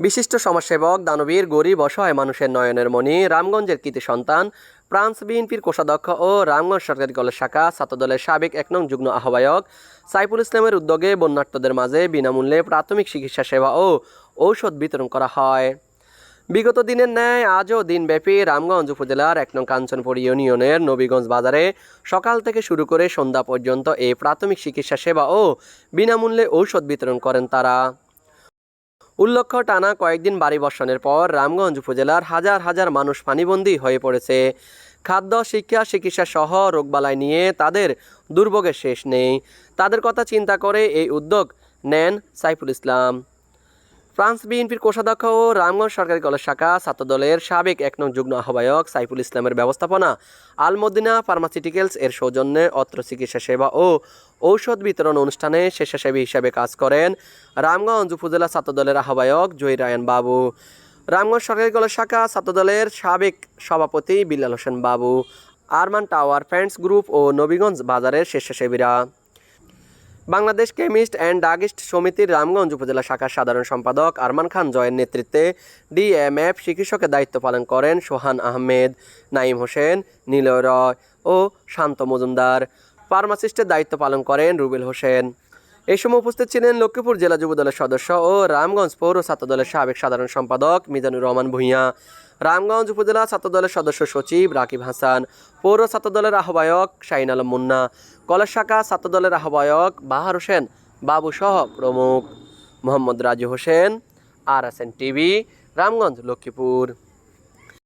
বিশিষ্ট সমাজসেবক, দানবীর, গরিব, অসহায় মানুষের নয়নের মণি, রামগঞ্জের কৃতি সন্তান, ফ্রান্স বিএনপির কোষাধ্যক্ষ ও রামগঞ্জ সরকারি কলেজ শাখা, ছাত্রদলের সাবেক এক নং যুগ্ম আহ্বায়ক। সাইফুল ইসলামের উদ্যোগে বন্যার্থদের মাঝে বিনামূল্যে প্রাথমিক চিকিৎসা সেবা ও ঔষধ বিতরণ করা হয়। বিগত দিনের ন্যায় আজও দিনব্যাপী রামগঞ্জ উপজেলার এক নং কাঞ্চনপুর ইউনিয়নের নবীগঞ্জ বাজারে সকাল থেকে শুরু করে সন্ধ্যা পর্যন্ত এই প্রাথমিক চিকিৎসা সেবা ও বিনামূল্যে ঔষধ বিতরণ করেন তারা। উল্লেখ্য টানা কয়েকদিন বাড়ি বর্ষণের পর রামগঞ্জ উপজেলার হাজার হাজার মানুষ পানিবন্দী হয়ে পড়েছে। খাদ্য, শিক্ষা, চিকিৎসা সহ রোগবালাই নিয়ে তাদের দুর্ভোগের শেষ নেই। তাদের কথা চিন্তা করে এই উদ্যোগ নেন সাইফুল ইসলাম। ফ্রান্স বিএনপির কোষাধ্যক্ষ ও রামগঞ্জ সরকারি কলেজ শাখা ছাত্রদলের সাবেক এক নং যুগ্ম আহ্বায়ক সাইফুল ইসলামের ব্যবস্থাপনা আলমদিনা ফার্মাসিউটিক্যালস এর সৌজন্যে অত্র চিকিৎসা সেবা ও ঔষধ বিতরণ অনুষ্ঠানে স্বেচ্ছাসেবী হিসাবে কাজ করেন রামগঞ্জ উপজেলা ছাত্রদলের আহ্বায়ক জহির রায়ন বাবু। রামগঞ্জ সরকারি কলেজ শাখা ছাত্রদলের সাবেক সভাপতি Billal Hossain Babu. Arman tower friends group ও নবীগঞ্জ বাজারের স্বেচ্ছাসেবীরা বাংলাদেশ কেমিস্ট অ্যান্ড ডাগিস্ট সমিতির রামগঞ্জ উপজেলা শাখার সাধারণ সম্পাদক আরমান খান জয়ের নেতৃত্বে ডিএমএফ চিকিৎসকের দায়িত্ব পালন করেন সোহান আহমেদ নাইম হোসেন, নীলয় রয় ও শান্ত মজুমদার। ফার্মাসিস্টের দায়িত্ব পালন করেন রুবেল হোসেন। এই সময় উপস্থিত ছিলেন লক্ষ্মীপুর জেলা যুবদলের সদস্য ও রামগঞ্জ পৌর ছাত্র দলের সাবেক সাধারণ সম্পাদক মিজানুর রহমান ভূঁইয়া, রামগঞ্জ উপজেলা ছাত্রদলের সদস্য সচিব রাকিব হাসান, পৌর ছাত্রদলের আহ্বায়ক শাহিন আলম মুন্না, কলেজ শাখা ছাত্রদলের আহ্বায়ক বাহার হোসেন, বাবু সহ প্রমুখ। Mohammad Raju Hossain, R S TV, Ramganj, Lakshmipur.